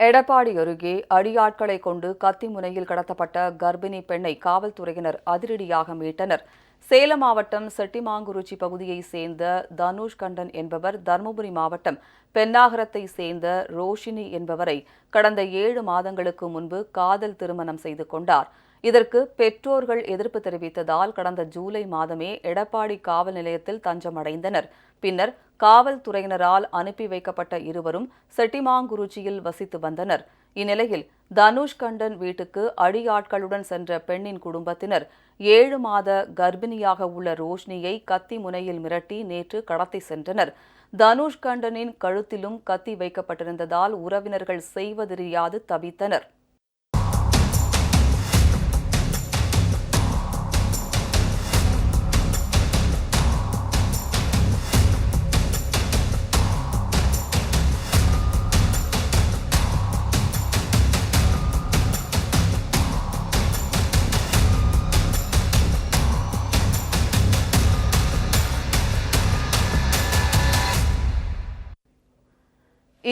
எடப்பாடி அருகே அடியாட்களை கொண்டு கத்தி முனையில் கடத்தப்பட்ட கர்ப்பிணி பெண்ணை காவல்துறையினர் அதிரடியாக மீட்டனர். சேலம் மாவட்டம் செட்டிமாங்குறிச்சி பகுதியைச் சேர்ந்த தனுஷ் கண்டன் என்பவர் தருமபுரி மாவட்டம் பென்னாகரத்தை சேர்ந்த ரோஷினி என்பவரை கடந்த ஏழு மாதங்களுக்கு முன்பு காதல் திருமணம் செய்து கொண்டார். இதற்கு பெற்றோர்கள் எதிர்ப்பு தெரிவித்ததால் கடந்த ஜூலை மாதமே எடப்பாடி காவல் நிலையத்தில் தஞ்சமடைந்தனர். பின்னர் காவல்துறையினரால் அனுப்பி வைக்கப்பட்ட இருவரும் செட்டிமாங்குருச்சியில் வசித்து வந்தனர். இந்நிலையில் தனுஷ் கண்டன் வீட்டுக்கு அடியாட்களுடன் சென்ற பெண்ணின் குடும்பத்தினர் ஏழு மாத கர்ப்பிணியாக உள்ள ரோஷினியை கத்தி முனையில் மிரட்டி நேற்று கடத்தி சென்றனர். தனுஷ் கண்டனின் கழுத்திலும் கத்தி வைக்கப்பட்டிருந்ததால் உறவினர்கள் செய்வதறியாது தவித்தனர்.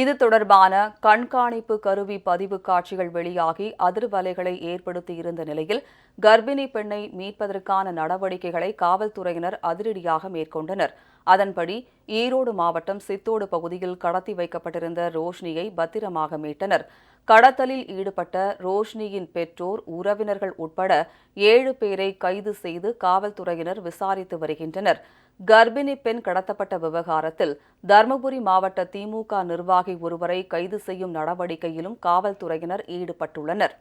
இது தொடர்பான கண்காணிப்பு கருவி பதிவு காட்சிகள் வெளியாகி அதிர்வலைகளை ஏற்படுத்தியிருந்த நிலையில் கர்ப்பிணி பெண்ணை மீட்பதற்கான நடவடிக்கைகளை காவல்துறையினர் அதிரடியாக மேற்கொண்டனர். அதன்படி ஈரோடு மாவட்டம் சித்தோடு பகுதியில் கடத்தி வைக்கப்பட்டிருந்த ரோஷினியை பத்திரமாக மீட்டனர். கடத்தலில் ஈடுபட்ட ரோஷினியின் பெற்றோர் உறவினர்கள் உட்பட ஏழு பேரை கைது செய்து காவல்துறையினர் விசாரித்து வருகின்றனர். கர்ப்பிணி பெண் கடத்தப்பட்ட விவகாரத்தில் தருமபுரி மாவட்ட திமுக நிர்வாகி ஒருவரை கைது செய்யும் நடவடிக்கையிலும் காவல்துறையினர் ஈடுபட்டுள்ளனர்.